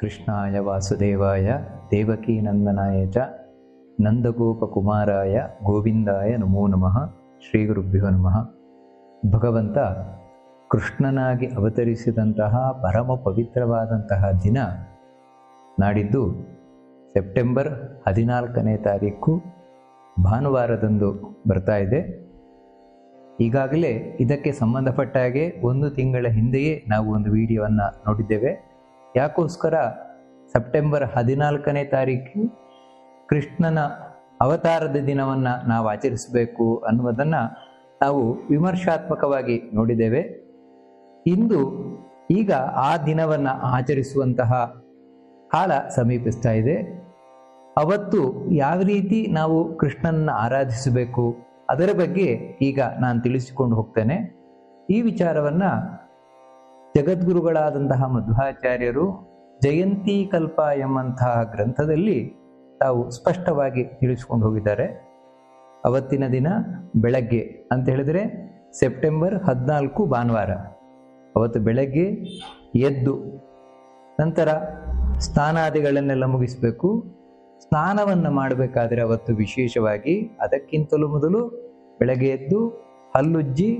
ಕೃಷ್ಣಾಯ ವಾಸುದೇವಾಯ ದೇವಕೀನಂದನಾಯ ಚ, ನಂದಗೋಪಕುಮಾರಾಯ, ಗೋವಿಂದಾಯ ನಮೋ ನಮಃ, ಶ್ರೀ ಗುರುಭ್ಯೋ ನಮಃ. ಭಗವಂತ, ಕೃಷ್ಣನಾಗಿ ಅವತರಿಸಿದಂತಹ ಪರಮ ಪವಿತ್ರವಾದಂತಹ ದಿನ ನಾಡಿದ್ದು ಸೆಪ್ಟೆಂಬರ್ ಹದಿನಾಲ್ಕನೇ ತಾರೀಕು ಭಾನುವಾರದಂದು ಬರ್ತಾ ಇದೆ. ಈಗಾಗಲೇ ಇದಕ್ಕೆ ಸಂಬಂಧಪಟ್ಟ ಹಾಗೆ ಒಂದು ತಿಂಗಳ ಹಿಂದೆಯೇ ನಾವು ಒಂದು ವಿಡಿಯೋವನ್ನು ನೋಡಿದ್ದೇವೆ. ಯಾಕೋಸ್ಕರ ಸೆಪ್ಟೆಂಬರ್ ಹದಿನಾಲ್ಕನೇ ತಾರೀಕು ಕೃಷ್ಣನ ಅವತಾರದ ದಿನವನ್ನು ನಾವು ಆಚರಿಸಬೇಕು ಅನ್ನುವುದನ್ನು ನಾವು ವಿಮರ್ಶಾತ್ಮಕವಾಗಿ ನೋಡಿದ್ದೇವೆ. ಇಂದು ಈಗ ಆ ದಿನವನ್ನು ಆಚರಿಸುವಂತಹ ಕಾಲ ಸಮೀಪಿಸ್ತಾ ಇದೆ. ಅವತ್ತು ಯಾವ ರೀತಿ ನಾವು ಕೃಷ್ಣನನ್ನು ಆರಾಧಿಸಬೇಕು ಅದರ ಬಗ್ಗೆ ಈಗ ನಾನು ತಿಳಿಸಿಕೊಂಡು ಹೋಗ್ತೇನೆ. ಈ ವಿಚಾರವನ್ನ ಜಗದ್ಗುರುಗಳಾದಂತಹ ಮಧ್ವಾಚಾರ್ಯರು ಜಯಂತಿ ಕಲ್ಪ ಎಂಬಂತಹ ಗ್ರಂಥದಲ್ಲಿ ತಾವು ಸ್ಪಷ್ಟವಾಗಿ ತಿಳಿಸ್ಕೊಂಡು ಹೋಗಿದ್ದಾರೆ. ಅವತ್ತಿನ ದಿನ ಬೆಳಗ್ಗೆ ಅಂತ ಹೇಳಿದ್ರೆ ಸೆಪ್ಟೆಂಬರ್ ಹದಿನಾಲ್ಕು ಭಾನುವಾರ. ಅವತ್ತು ಬೆಳಗ್ಗೆ ಎದ್ದು ನಂತರ ಸ್ನಾನಾದಿಗಳನ್ನೆಲ್ಲ ಮುಗಿಸಬೇಕು. ಸ್ನಾನವನ್ನು ಮಾಡಬೇಕಾದ್ರೆ ಅವತ್ತು ವಿಶೇಷವಾಗಿ ಅದಕ್ಕಿಂತಲೂ ಮೊದಲು ಬೆಳಗ್ಗೆ ಎದ್ದು ಹಲ್ಲುಜ್ಜಿ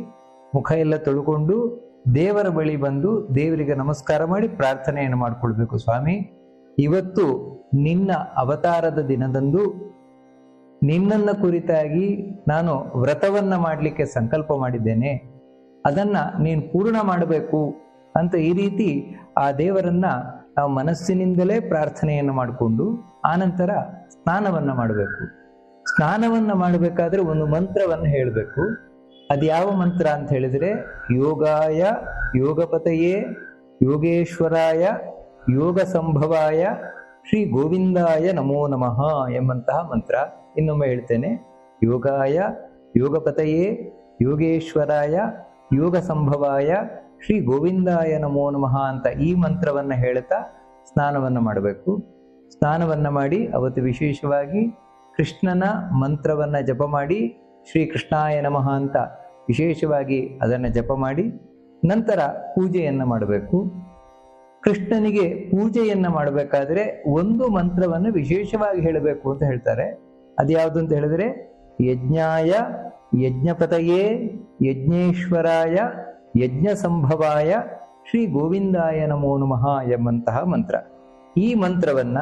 ಮುಖ ಎಲ್ಲ ತೊಳ್ಕೊಂಡು ದೇವರ ಬಳಿ ಬಂದು ದೇವರಿಗೆ ನಮಸ್ಕಾರ ಮಾಡಿ ಪ್ರಾರ್ಥನೆಯನ್ನು ಮಾಡಿಕೊಳ್ಬೇಕು ಸ್ವಾಮಿ. ಇವತ್ತು ನಿನ್ನ ಅವತಾರದ ದಿನದಂದು ನಿನ್ನನ್ನು ಕುರಿತಾಗಿ ನಾನು ವ್ರತವನ್ನ ಮಾಡಲಿಕ್ಕೆ ಸಂಕಲ್ಪ ಮಾಡಿದ್ದೇನೆ. ಅದನ್ನ ನೀನು ಪೂರ್ಣ ಮಾಡಬೇಕು ಅಂತ ಈ ರೀತಿ ಆ ದೇವರನ್ನ ನಾವು ಮನಸ್ಸಿನಿಂದಲೇ ಪ್ರಾರ್ಥನೆಯನ್ನು ಮಾಡಿಕೊಂಡು ಆನಂತರ ಸ್ನಾನವನ್ನ ಮಾಡಬೇಕು. ಸ್ನಾನವನ್ನ ಮಾಡಬೇಕಾದ್ರೆ ಒಂದು ಮಂತ್ರವನ್ನು ಹೇಳಬೇಕು. ಅದು ಯಾವ ಮಂತ್ರ ಅಂತ ಹೇಳಿದ್ರೆ, ಯೋಗಾಯ ಯೋಗಪತಯೇ ಯೋಗೇಶ್ವರಾಯ ಯೋಗ ಸಂಭವಾಯ ಶ್ರೀ ಗೋವಿಂದಾಯ ನಮೋ ನಮಃ ಎಂಬಂತಹ ಮಂತ್ರ ಇನ್ನೊಮ್ಮೆ ಹೇಳ್ತೇನೆ. ಯೋಗಾಯ ಯೋಗಪತಯೇ ಯೋಗೇಶ್ವರಾಯ ಯೋಗ ಸಂಭವಾಯ ಶ್ರೀ ಗೋವಿಂದಾಯ ನಮೋ ನಮಃ ಅಂತ ಈ ಮಂತ್ರವನ್ನ ಹೇಳ್ತಾ ಸ್ನಾನವನ್ನ ಮಾಡಬೇಕು. ಸ್ನಾನವನ್ನ ಮಾಡಿ ಅವತ್ತು ವಿಶೇಷವಾಗಿ ಕೃಷ್ಣನ ಮಂತ್ರವನ್ನ ಜಪ ಮಾಡಿ ಶ್ರೀ ಕೃಷ್ಣಾಯ ನಮಃ ಅಂತ ವಿಶೇಷವಾಗಿ ಅದನ್ನು ಜಪ ಮಾಡಿ ನಂತರ ಪೂಜೆಯನ್ನು ಮಾಡಬೇಕು. ಕೃಷ್ಣನಿಗೆ ಪೂಜೆಯನ್ನ ಮಾಡಬೇಕಾದ್ರೆ ಒಂದು ಮಂತ್ರವನ್ನು ವಿಶೇಷವಾಗಿ ಹೇಳಬೇಕು ಅಂತ ಹೇಳ್ತಾರೆ. ಅದ್ಯಾವುದು ಅಂತ ಹೇಳಿದ್ರೆ, ಯಜ್ಞಾಯ ಯಜ್ಞಪತಯೇ ಯಜ್ಞೇಶ್ವರಾಯ ಯಜ್ಞ ಸಂಭವಾಯ ಶ್ರೀ ಗೋವಿಂದಾಯ ನಮೋ ನಮಃ ಎಂಬಂತಹ ಮಂತ್ರ. ಈ ಮಂತ್ರವನ್ನ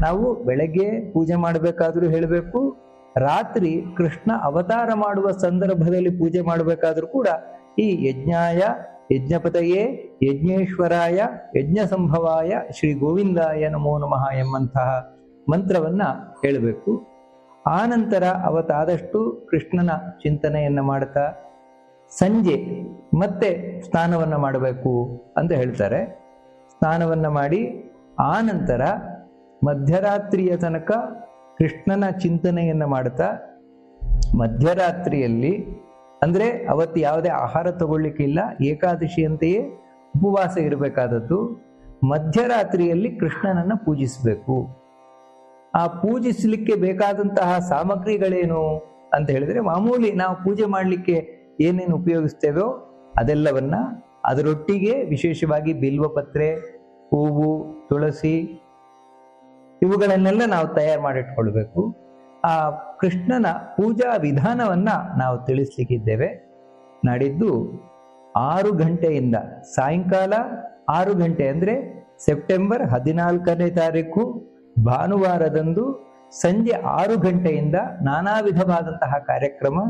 ನಾವು ಬೆಳಗ್ಗೆ ಪೂಜೆ ಮಾಡಬೇಕಾದ್ರೂ ಹೇಳಬೇಕು ರಾತ್ರಿ ಕೃಷ್ಣ ಅವತಾರ ಮಾಡುವ ಸಂದರ್ಭದಲ್ಲಿ ಪೂಜೆ ಮಾಡಬೇಕಾದ್ರೂ ಕೂಡ ಈ ಯಜ್ಞಾಯ, ಯಜ್ಞಪತಯೇ, ಯಜ್ಞೇಶ್ವರಾಯ ಯಜ್ಞ ಸಂಭವಾಯ ಶ್ರೀ ಗೋವಿಂದಾಯ ನಮೋ ನಮಃ ಎಂಬಂತಹ ಮಂತ್ರವನ್ನ ಹೇಳಬೇಕು. ಆ ನಂತರ ಅವತ್ತಾದಷ್ಟು ಕೃಷ್ಣನ ಚಿಂತನೆಯನ್ನ ಮಾಡ್ತಾ ಸಂಜೆ ಮತ್ತೆ ಸ್ನಾನವನ್ನ ಮಾಡಬೇಕು ಅಂತ ಹೇಳ್ತಾರೆ. ಸ್ನಾನವನ್ನ ಮಾಡಿ ಆ ನಂತರ ಮಧ್ಯರಾತ್ರಿಯ ತನಕ ಕೃಷ್ಣನ ಚಿಂತನೆಯನ್ನು ಮಾಡ್ತಾ ಮಧ್ಯರಾತ್ರಿಯಲ್ಲಿ, ಅಂದ್ರೆ ಅವತ್ತು ಯಾವುದೇ ಆಹಾರ ತಗೊಳ್ಳಿಕ್ಕಿಲ್ಲ ಏಕಾದಶಿಯಂತೆಯೇ ಉಪವಾಸ ಇರಬೇಕಾದದ್ದು, ಮಧ್ಯರಾತ್ರಿಯಲ್ಲಿ ಕೃಷ್ಣನನ್ನ ಪೂಜಿಸಬೇಕು. ಆ ಪೂಜಿಸಲಿಕ್ಕೆ ಬೇಕಾದಂತಹ ಸಾಮಗ್ರಿಗಳೇನು ಅಂತ ಹೇಳಿದ್ರೆ, ಮಾಮೂಲಿ ನಾವು ಪೂಜೆ ಮಾಡಲಿಕ್ಕೆ ಏನೇನು ಉಪಯೋಗಿಸ್ತೇವೋ ಅದೆಲ್ಲವನ್ನ ಅದರೊಟ್ಟಿಗೆ ವಿಶೇಷವಾಗಿ ಬಿಲ್ವಪತ್ರೆ, ಹೂವು, ತುಳಸಿ ಇವುಗಳನ್ನೆಲ್ಲ ನಾವು ತಯಾರು ಮಾಡಿಟ್ಕೊಳ್ಬೇಕು. ಆ ಕೃಷ್ಣನ ಪೂಜಾ ವಿಧಾನವನ್ನ ನಾವು ತಿಳಿಸ್ಲಿಕ್ಕಿದ್ದೇವೆ. ನಾಡಿದ್ದು ಆರು ಗಂಟೆಯಿಂದ ಸಾಯಂಕಾಲ ಆರು ಗಂಟೆ ಅಂದ್ರೆ ಸೆಪ್ಟೆಂಬರ್ ಹದಿನಾಲ್ಕನೇ ತಾರೀಕು ಭಾನುವಾರದಂದು ಸಂಜೆ ಆರು ಗಂಟೆಯಿಂದ ನಾನಾ ವಿಧವಾದಂತಹ ಕಾರ್ಯಕ್ರಮ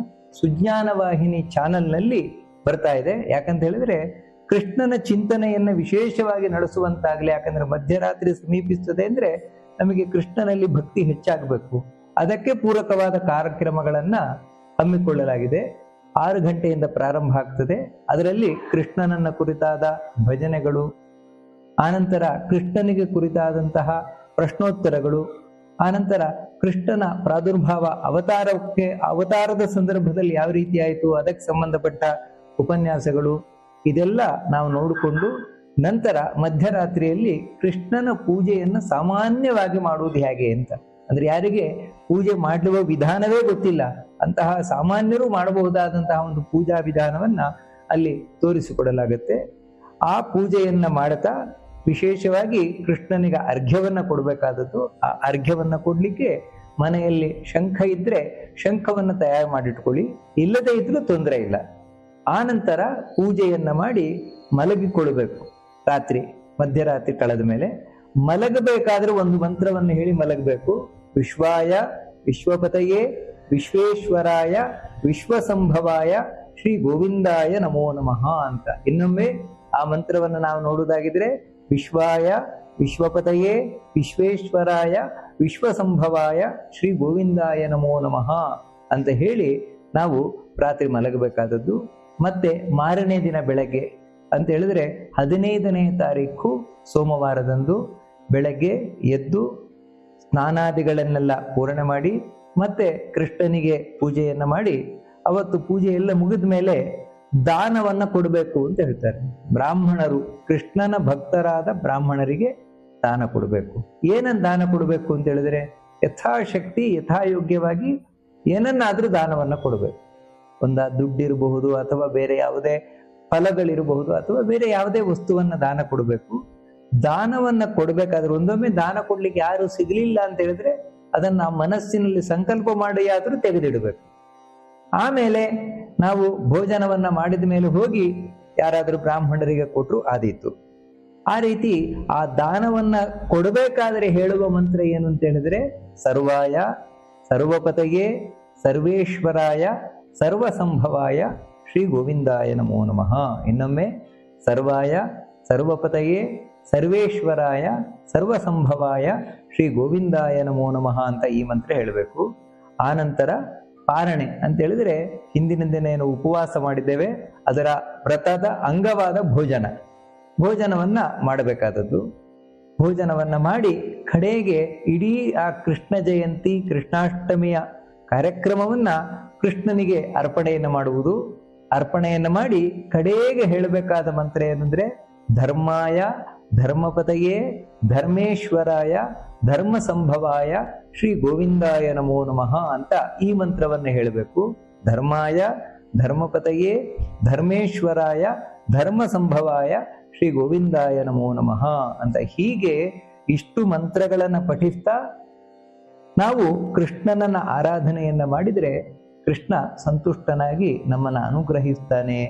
ಸುಜ್ಞಾನ ವಾಹಿನಿ ಚಾನೆಲ್ನಲ್ಲಿ ಬರ್ತಾ ಇದೆ. ಯಾಕಂತ ಹೇಳಿದ್ರೆ ಕೃಷ್ಣನ ಚಿಂತನೆಯನ್ನ ವಿಶೇಷವಾಗಿ ನಡೆಸುವಂತಾಗಲಿ, ಯಾಕಂದ್ರೆ ಮಧ್ಯರಾತ್ರಿ ಸಮೀಪಿಸ್ತದೆ ಅಂದ್ರೆ ನಮಗೆ ಕೃಷ್ಣನಲ್ಲಿ ಭಕ್ತಿ ಹೆಚ್ಚಾಗಬೇಕು. ಅದಕ್ಕೆ ಪೂರಕವಾದ ಕಾರ್ಯಕ್ರಮಗಳನ್ನ ಹಮ್ಮಿಕೊಳ್ಳಲಾಗಿದೆ. ಆರು ಗಂಟೆಯಿಂದ ಪ್ರಾರಂಭ ಆಗ್ತದೆ. ಅದರಲ್ಲಿ ಕೃಷ್ಣನನ್ನ ಕುರಿತಾದ ಭಜನೆಗಳು, ಆನಂತರ ಕೃಷ್ಣನಿಗೆ ಕುರಿತಾದಂತಹ ಪ್ರಶ್ನೋತ್ತರಗಳು, ಆನಂತರ ಕೃಷ್ಣನ ಪ್ರಾದುರ್ಭಾವ ಅವತಾರಕ್ಕೆ, ಅವತಾರದ ಸಂದರ್ಭದಲ್ಲಿ ಯಾವ ರೀತಿ ಆಯಿತು, ಅದಕ್ಕೆ ಸಂಬಂಧಪಟ್ಟ ಉಪನ್ಯಾಸಗಳು ಇದೆಲ್ಲ ನಾವು ನೋಡಿಕೊಂಡು ನಂತರ ಮಧ್ಯರಾತ್ರಿಯಲ್ಲಿ ಕೃಷ್ಣನ ಪೂಜೆಯನ್ನು ಸಾಮಾನ್ಯವಾಗಿ ಮಾಡುವುದು ಹೇಗೆ ಅಂತ. ಅಂದ್ರೆ ಯಾರಿಗೆ ಪೂಜೆ ಮಾಡುವ ವಿಧಾನವೇ ಗೊತ್ತಿಲ್ಲ. ಅಂತಹ ಸಾಮಾನ್ಯರು ಮಾಡಬಹುದಾದಂತಹ ಒಂದು ಪೂಜಾ ವಿಧಾನವನ್ನ ಅಲ್ಲಿ ತೋರಿಸಿಕೊಡಲಾಗುತ್ತೆ. ಆ ಪೂಜೆಯನ್ನ ಮಾಡುತ್ತಾ ವಿಶೇಷವಾಗಿ ಕೃಷ್ಣನಿಗೆ ಅರ್ಘ್ಯವನ್ನ ಕೊಡಬೇಕಾದದ್ದು. ಆ ಅರ್ಘ್ಯವನ್ನ ಕೊಡ್ಲಿಕ್ಕೆ ಮನೆಯಲ್ಲಿ ಶಂಖ ಇದ್ರೆ ಶಂಖವನ್ನ ತಯಾರು ಮಾಡಿಟ್ಕೊಳ್ಳಿ. ಇಲ್ಲದೇ ಇದ್ರೂ ತೊಂದರೆ ಇಲ್ಲ. ಆ ನಂತರ ಪೂಜೆಯನ್ನ ಮಾಡಿ ಮಲಗಿಕೊಳ್ಬೇಕು ರಾತ್ರಿ, ಮಧ್ಯರಾತ್ರಿ ಕಳೆದ ಮೇಲೆ ಮಲಗಬೇಕಾದ್ರೆ ಒಂದು ಮಂತ್ರವನ್ನು ಹೇಳಿ ಮಲಗಬೇಕು. ವಿಶ್ವಾಯ ವಿಶ್ವಪತಯೇ ವಿಶ್ವೇಶ್ವರಾಯ ವಿಶ್ವಸಂಭವಾಯ ಶ್ರೀ ಗೋವಿಂದಾಯ ನಮೋ ನಮಃ ಅಂತ. ಇನ್ನೊಮ್ಮೆ ಆ ಮಂತ್ರವನ್ನು ನಾವು ನೋಡುವುದಾಗಿದ್ರೆ ವಿಶ್ವಾಯ ವಿಶ್ವಪತಯೇ ವಿಶ್ವೇಶ್ವರಾಯ ವಿಶ್ವಸಂಭವಾಯ ಶ್ರೀ ಗೋವಿಂದಾಯ ನಮೋ ನಮಃ ಅಂತ ಹೇಳಿ ನಾವು ರಾತ್ರಿ ಮಲಗಬೇಕಾದದ್ದು ಮತ್ತೆ ಮಾರನೇ ದಿನ ಬೆಳಗ್ಗೆ ಅಂತ ಹೇಳಿದ್ರೆ ಹದಿನೈದನೇ ತಾರೀಕು ಸೋಮವಾರದಂದು ಬೆಳಗ್ಗೆ ಎದ್ದು ಸ್ನಾನಾದಿಗಳನ್ನೆಲ್ಲ ಪೂರಣೆ ಮಾಡಿ ಮತ್ತೆ ಕೃಷ್ಣನಿಗೆ ಪೂಜೆಯನ್ನ ಮಾಡಿ ಅವತ್ತು ಪೂಜೆ ಎಲ್ಲ ಮುಗಿದ ಮೇಲೆ ದಾನವನ್ನ ಕೊಡಬೇಕು ಅಂತ ಹೇಳ್ತಾರೆ. ಬ್ರಾಹ್ಮಣರು ಕೃಷ್ಣನ ಭಕ್ತರಾದ ಬ್ರಾಹ್ಮಣರಿಗೆ ದಾನ ಕೊಡಬೇಕು. ಏನನ್ನ ದಾನ ಕೊಡಬೇಕು ಅಂತ ಹೇಳಿದ್ರೆ ಯಥಾಶಕ್ತಿ, ಯಥಾಯೋಗ್ಯವಾಗಿ ಏನನ್ನಾದ್ರೂ ದಾನವನ್ನ ಕೊಡಬೇಕು. ಒಂದ ದುಡ್ಡಿರಬಹುದು ಅಥವಾ ಬೇರೆ ಯಾವುದೇ ಫಲಗಳಿರಬಹುದು ಅಥವಾ ಬೇರೆ ಯಾವುದೇ ವಸ್ತುವನ್ನ ದಾನ ಕೊಡಬೇಕು. ದಾನವನ್ನ ಕೊಡ್ಬೇಕಾದ್ರೆ ಒಂದೊಮ್ಮೆ ದಾನ ಕೊಡ್ಲಿಕ್ಕೆ ಯಾರು ಸಿಗಲಿಲ್ಲ ಅಂತ ಹೇಳಿದ್ರೆ ಅದನ್ನ ಮನಸ್ಸಿನಲ್ಲಿ ಸಂಕಲ್ಪ ಮಾಡಿ ಆದ್ರೂ ತೆಗೆದಿಡಬೇಕು. ಆಮೇಲೆ ನಾವು ಭೋಜನವನ್ನ ಮಾಡಿದ ಮೇಲೆ ಹೋಗಿ ಯಾರಾದರೂ ಬ್ರಾಹ್ಮಣರಿಗೆ ಕೊಟ್ಟರು ಆದೀತು. ಆ ರೀತಿ ಆ ದಾನವನ್ನ ಕೊಡಬೇಕಾದ್ರೆ ಹೇಳುವ ಮಂತ್ರ ಏನು ಅಂತ ಹೇಳಿದ್ರೆ, ಸರ್ವಾಯ ಸರ್ವಪತೆಯೇ ಸರ್ವೇಶ್ವರಾಯ ಸರ್ವಸಂಭವಾಯ ಶ್ರೀ ಗೋವಿಂದಾಯ ನಮೋ ನಮಃ. ಇನ್ನೊಮ್ಮೆ, ಸರ್ವಾಯ ಸರ್ವಪತಯೇ ಸರ್ವೇಶ್ವರಾಯ, ಸರ್ವಸಂಭವಾಯ ಶ್ರೀ ಗೋವಿಂದಾಯ ನಮೋ ನಮಃ ಅಂತ ಈ ಮಂತ್ರ ಹೇಳಬೇಕು. ಆ ನಂತರ ಪಾರಣೆ ಅಂತ ಹೇಳಿದ್ರೆ ಹಿಂದಿನ ದಿನ ಏನು ಉಪವಾಸ ಮಾಡಿದ್ದೇವೆ, ಅದರ ವ್ರತದ ಅಂಗವಾದ ಭೋಜನ. ಭೋಜನವನ್ನ ಮಾಡಬೇಕಾದದ್ದು. ಭೋಜನವನ್ನ ಮಾಡಿ ಕಡೆಗೆ ಇಡೀ ಆ ಕೃಷ್ಣ ಜಯಂತಿ, ಕೃಷ್ಣಾಷ್ಟಮಿಯ ಕಾರ್ಯಕ್ರಮವನ್ನ ಕೃಷ್ಣನಿಗೆ ಅರ್ಪಣೆಯನ್ನು ಮಾಡುವುದು. ಅರ್ಪಣೆಯನ್ನು ಮಾಡಿ ಕಡೆಗೆ ಹೇಳಬೇಕಾದ ಮಂತ್ರ ಏನಂದ್ರೆ, ಧರ್ಮಾಯ ಧರ್ಮಪತಯೇ ಧರ್ಮೇಶ್ವರಾಯ ಧರ್ಮ ಸಂಭವಾಯ ಶ್ರೀ ಗೋವಿಂದಾಯ ನಮೋ ನಮಃ ಅಂತ ಈ ಮಂತ್ರವನ್ನು ಹೇಳಬೇಕು. ಧರ್ಮಾಯ ಧರ್ಮಪತಯೇ ಧರ್ಮೇಶ್ವರಾಯ ಧರ್ಮ ಸಂಭವಾಯ ಶ್ರೀ ಗೋವಿಂದಾಯ ನಮೋ ನಮಃ ಅಂತ ಹೀಗೆ ಇಷ್ಟು ಮಂತ್ರಗಳನ್ನ ಪಠಿಸ್ತಾ ನಾವು ಕೃಷ್ಣನನ್ನ ಆರಾಧನೆಯನ್ನ ಮಾಡಿದ್ರೆ ಕೃಷ್ಣ ಸಂತುಷ್ಟನಾಗಿ ನಮ್ಮನ್ನ ಅನುಗ್ರಹಿಸ್ತಾನೆ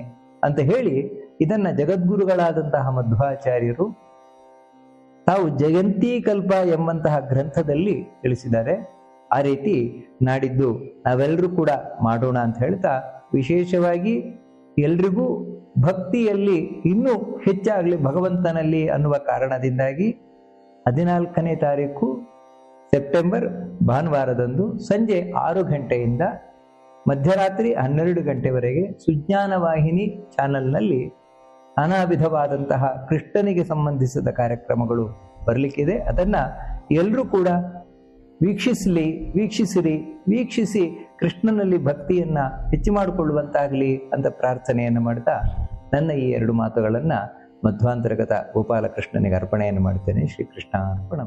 ಅಂತ ಹೇಳಿ ಇದನ್ನ ಜಗದ್ಗುರುಗಳಾದಂತಹ ಮಧ್ವಾಚಾರ್ಯರು ತಾವು ಜಯಂತಿ ಕಲ್ಪ ಎಂಬಂತಹ ಗ್ರಂಥದಲ್ಲಿ ತಿಳಿಸಿದ್ದಾರೆ. ಆ ರೀತಿ ನಾಡಿದ್ದು ನಾವೆಲ್ಲರೂ ಕೂಡ ಮಾಡೋಣ ಅಂತ ಹೇಳ್ತಾ ವಿಶೇಷವಾಗಿ ಎಲ್ರಿಗೂ ಭಕ್ತಿಯಲ್ಲಿ ಇನ್ನೂ ಹೆಚ್ಚಾಗಲಿ ಭಗವಂತನಲ್ಲಿ ಅನ್ನುವ ಕಾರಣದಿಂದಾಗಿ ಹದಿನಾಲ್ಕನೇ ತಾರೀಕು ಸೆಪ್ಟೆಂಬರ್ ಭಾನುವಾರದಂದು ಸಂಜೆ ಆರು ಗಂಟೆಯಿಂದ ಮಧ್ಯರಾತ್ರಿ ಹನ್ನೆರಡು ಗಂಟೆವರೆಗೆ ಸುಜ್ಞಾನ ವಾಹಿನಿ ಚಾನೆಲ್ನಲ್ಲಿ ನಾನಾ ವಿಧವಾದಂತಹ ಕೃಷ್ಣನಿಗೆ ಸಂಬಂಧಿಸಿದ ಕಾರ್ಯಕ್ರಮಗಳು ಬರಲಿಕ್ಕಿದೆ. ಅದನ್ನ ಎಲ್ಲರೂ ಕೂಡ ವೀಕ್ಷಿಸಲಿ, ವೀಕ್ಷಿಸಿರಿ, ವೀಕ್ಷಿಸಿ ಕೃಷ್ಣನಲ್ಲಿ ಭಕ್ತಿಯನ್ನ ಹೆಚ್ಚು ಮಾಡಿಕೊಳ್ಳುವಂತಾಗಲಿ ಅಂತ ಪ್ರಾರ್ಥನೆಯನ್ನು ಮಾಡ್ತಾ ನನ್ನ ಈ ಎರಡು ಮಾತುಗಳನ್ನ ಮಧ್ವಾಂತರ್ಗತ ಗೋಪಾಲಕೃಷ್ಣನಿಗೆ ಅರ್ಪಣೆಯನ್ನು ಮಾಡ್ತೇನೆ. ಶ್ರೀಕೃಷ್ಣ ಅರ್ಪಣ